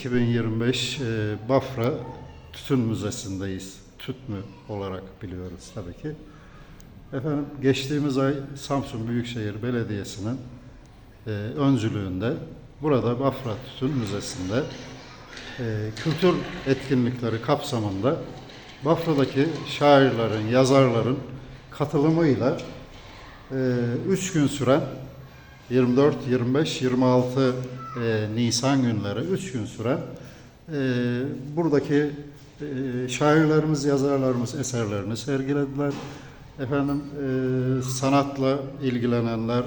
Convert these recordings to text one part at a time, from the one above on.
2025 e, Bafra Tütün Müzesi'ndeyiz. TÜTMÜ olarak biliyoruz tabii ki. Efendim geçtiğimiz ay Samsun Büyükşehir Belediyesi'nin e, öncülüğünde burada Bafra Tütün Müzesi'nde e, kültür etkinlikleri kapsamında Bafra'daki şairlerin, yazarların katılımıyla 3 gün süren 24, 25, 26 e, Nisan günleri 3 gün süren e, buradaki e, şairlerimiz, yazarlarımız eserlerini sergilediler. Efendim e, sanatla ilgilenenler,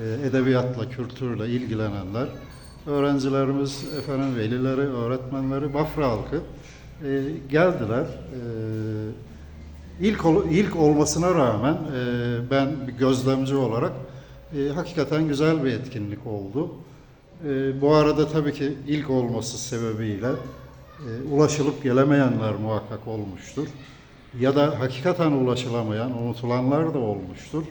e, edebiyatla, kültürle ilgilenenler, öğrencilerimiz, efendim velileri, öğretmenleri, Bafra halkı e, geldiler. E, İlk, ol- ilk olmasına rağmen e, ben bir gözlemci olarak e, hakikaten güzel bir etkinlik oldu. E, bu arada tabii ki ilk olması sebebiyle e, ulaşılıp gelemeyenler muhakkak olmuştur. Ya da hakikaten ulaşılamayan, unutulanlar da olmuştur.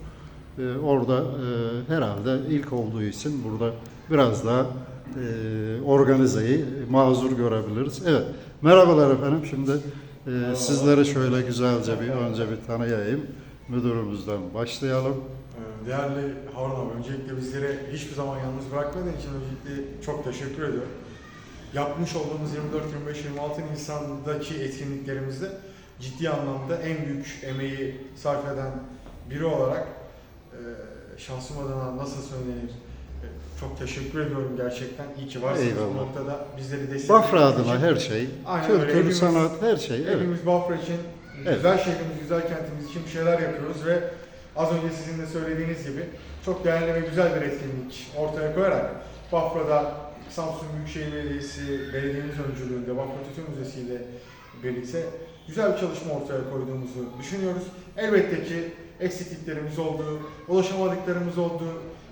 E, orada e, herhalde ilk olduğu için burada biraz daha e, organizeyi mazur görebiliriz. Evet, merhabalar efendim. Şimdi e, sizleri şöyle güzelce bir önce bir tanıyayım. Müdürümüzden başlayalım. Ee, Değerli Harun abi, öncelikle bizleri hiçbir zaman yalnız bırakmadığın için öncelikle çok teşekkür ediyorum. Yapmış olduğumuz 24, 25, 26 Nisan'daki etkinliklerimizde ciddi anlamda en büyük emeği sarf eden biri olarak e, şahsım adına nasıl söylenir e, çok teşekkür ediyorum gerçekten. İyi ki varsınız Eyvallah. bu noktada bizleri desteklediğiniz Bafra adına her şey, Aynen öyle. Hepimiz- sanat, her şey. Evet. Hepimiz Bafra için, Evet. güzel şehrimiz, güzel kentimiz için bir şeyler yapıyoruz ve az önce sizin de söylediğiniz gibi çok değerli ve güzel bir etkinlik ortaya koyarak Bafra'da Samsun Büyükşehir Belediyesi, belediyemiz öncülüğünde Bafra Tütün Müzesi ile birlikte güzel bir çalışma ortaya koyduğumuzu düşünüyoruz. Elbette ki eksikliklerimiz oldu, ulaşamadıklarımız oldu,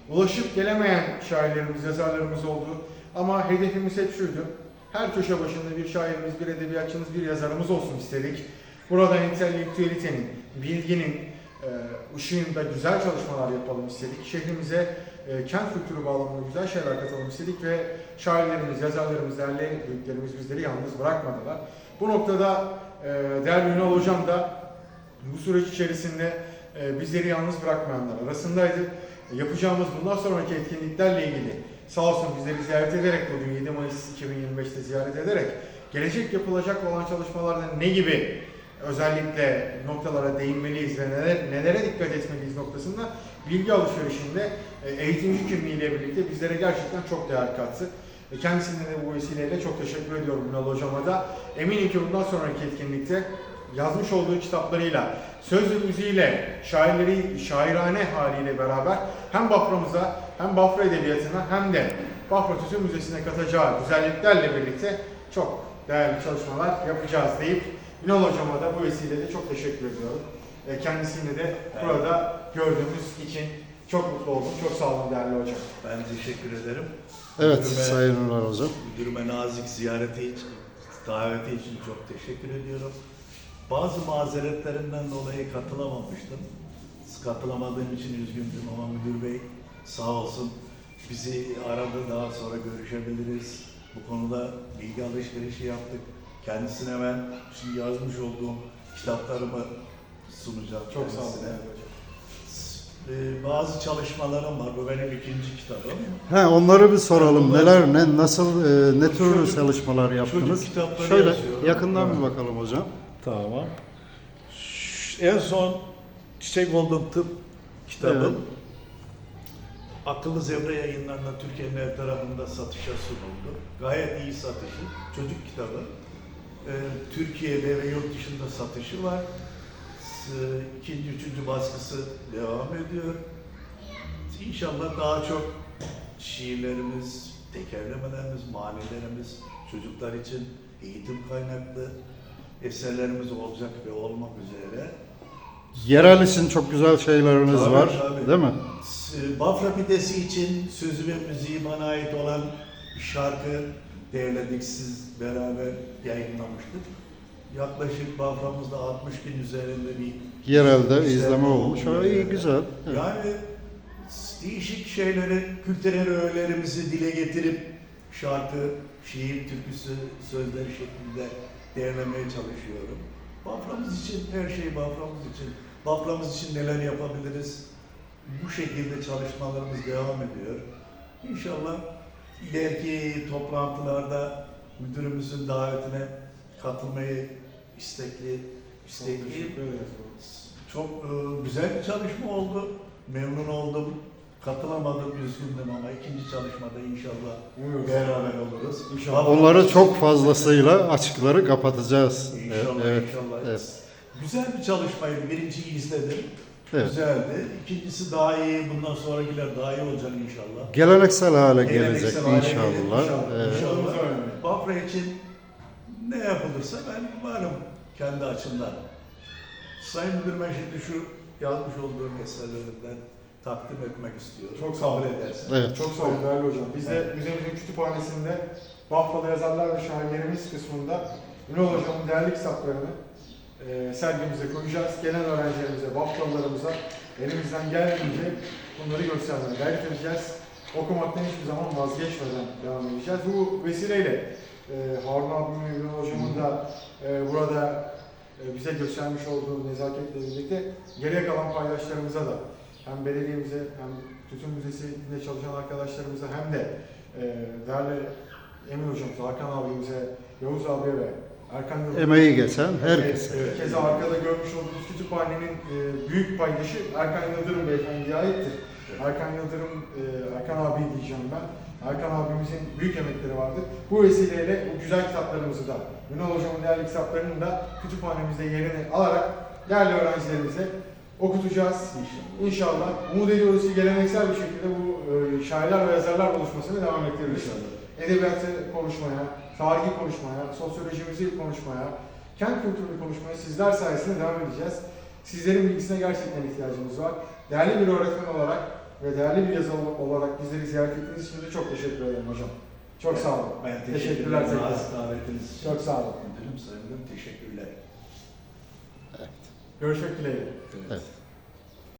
ulaşıp gelemeyen şairlerimiz, yazarlarımız oldu. Ama hedefimiz hep şuydu. Her köşe başında bir şairimiz, bir edebiyatçımız, bir yazarımız olsun istedik. Burada entelektüelitenin, bilginin e, ışığında güzel çalışmalar yapalım istedik. Şehrimize e, kent kültürü bağlamında güzel şeyler katalım istedik ve şairlerimiz, yazarlarımız, değerli büyüklerimiz bizleri yalnız bırakmadılar. Bu noktada e, değerli Ünal Hocam da bu süreç içerisinde bizleri yalnız bırakmayanlar arasındaydı. Yapacağımız bundan sonraki etkinliklerle ilgili sağ olsun bizleri ziyaret ederek bugün 7 Mayıs 2025'te ziyaret ederek gelecek yapılacak olan çalışmalarda ne gibi özellikle noktalara değinmeliyiz ve neler, nelere dikkat etmeliyiz noktasında bilgi alışverişinde e, eğitimci kimliğiyle birlikte bizlere gerçekten çok değer kattı. E, Kendisine de bu vesileyle çok teşekkür ediyorum Ünal Hocama da. Eminim ki bundan sonraki etkinlikte yazmış olduğu kitaplarıyla, söz ve müziğiyle, şairleri, şairane haliyle beraber hem Bafra'mıza hem Bafra Edebiyatı'na hem de Bafra Tütün Müzesi'ne katacağı güzelliklerle birlikte çok değerli çalışmalar yapacağız deyip Ünal Hocama da bu vesileyle çok teşekkür ediyorum. E, Kendisini de burada gördüğümüz için çok mutlu oldum. Çok sağ olun değerli hocam. Ben teşekkür ederim. Evet, Müdürüme, Sayın Ünal Hocam. müdürüme nazik ziyareti için, daveti için çok teşekkür ediyorum. Bazı mazeretlerimden dolayı katılamamıştım. Katılamadığım için üzgündüm ama müdür bey sağ olsun bizi aradı daha sonra görüşebiliriz. Bu konuda bilgi alışverişi yaptık. Kendisine ben şimdi yazmış olduğum kitaplarımı sunacağım. Çok sağ olun. Ee, bazı çalışmalarım var. Bu benim ikinci kitabım. Ha, onları bir soralım. Bunlar- Neler, ne, nasıl, e, ne tür Çocuk- çalışmalar yaptınız? çocuk kitapları Şöyle yazıyorum. yakından bir Evet. bakalım hocam. Tamam. En son Çiçek Oldum Tıp kitabım. Evet. Akıllı Zevre yayınlarında Türkiye'nin her tarafında satışa sunuldu. Gayet iyi satışı. Çocuk kitabı. Ee, Türkiye'de ve yurt dışında satışı var. S- İkinci, üçüncü baskısı devam ediyor. İnşallah daha çok şiirlerimiz, tekerlemelerimiz, manilerimiz çocuklar için eğitim kaynaklı eserlerimiz olacak ve olmak üzere. Yerel için çok güzel şeyleriniz Tabii, var, tabii. değil mi? S- Bafra pidesi için sözü ve müziği bana ait olan şarkı derledik, siz beraber yayınlamıştık. Yaklaşık Bafra'mızda 60 bin üzerinde bir Yerelde izleme olmuş. Ha, iyi güzel. Evet. Yani değişik şeyleri, kültürel öğelerimizi dile getirip şarkı, şiir türküsü sözleri şeklinde derlemeye çalışıyorum. Baframız için, her şey Baframız için, Baframız için neler yapabiliriz? Bu şekilde çalışmalarımız devam ediyor. İnşallah ileriki toplantılarda müdürümüzün davetine katılmayı istekli, Çok istekli teşekkür ederiz. çok e, güzel bir çalışma oldu. Memnun oldum. Katılamadım, üzgündüm ama ikinci çalışmada inşallah Umuyoruz. beraber oluruz. İnşallah. Onları çok fazlasıyla açıkları kapatacağız. İnşallah, evet, inşallah. evet. Güzel bir çalışmaydı. Birinciyi izledim. Evet. Güzeldi. İkincisi daha iyi. Bundan sonrakiler daha iyi olacak inşallah. Geleneksel hale gelecek Geleneksel hale gelecek inşallah. inşallah. Evet. İnşallah. İnşallah. önemli. Bafra için ne yapılırsa ben varım kendi açımdan. Sayın Müdür ben şimdi şu yazmış olduğum eserlerinden takdim etmek istiyorum. Çok sağ olun. Kabul edersen. Evet. Çok sağ olun değerli hocam. Biz de müzemizin kütüphanesinde Bafralı Yazarlar ve Şairlerimiz kısmında Ünal hocamın değerli kitaplarını e, sergimize koyacağız. Gelen öğrencilerimize, Bafralılarımıza elimizden geldiğince bunları göstermeye gayret edeceğiz. Okumaktan hiçbir zaman vazgeçmeden devam edeceğiz. Bu vesileyle e, Harun abimin Ünal hocamın da e, burada e, bize göstermiş olduğu nezaketle birlikte geriye kalan paydaşlarımıza da hem belediyemize hem Tütün Müzesi'nde çalışan arkadaşlarımıza hem de e, değerli Emin hocamıza, Hakan abimize, Yavuz abiye ve Erkan. Emeği geçen herkese. Evet, Keza arkada görmüş olduğunuz kütüphanenin e, büyük paydaşı Erkan Yıldırım beyefendiye aittir. Erkan Yıldırım, e, Erkan abi diyeceğim ben. Erkan abimizin büyük emekleri vardır. Bu vesileyle bu güzel kitaplarımızı da, Ünal hocamın değerli kitaplarını da kütüphanemizde yerini alarak değerli öğrencilerimize okutacağız. İnşallah. İnşallah. Umut ediyoruz ki geleneksel bir şekilde bu e, şairler ve yazarlar buluşmasını devam ettiririz. İnşallah. Edebiyatı konuşmaya, tarihi konuşmaya, sosyolojimizi konuşmaya, kent kültürünü konuşmaya sizler sayesinde devam edeceğiz. Sizlerin bilgisine gerçekten ihtiyacımız var. Değerli bir öğretmen olarak ve değerli bir yazar olarak bizleri ziyaret ettiğiniz için de çok teşekkür ederim hocam. Çok sağ olun. Ben Teşekkürler teşekkürler. davetiniz için. Çok sağ olun. Müdürüm, sayın müdürüm, teşekkürler. Görüşmek dileğiyle. Evet. Evet.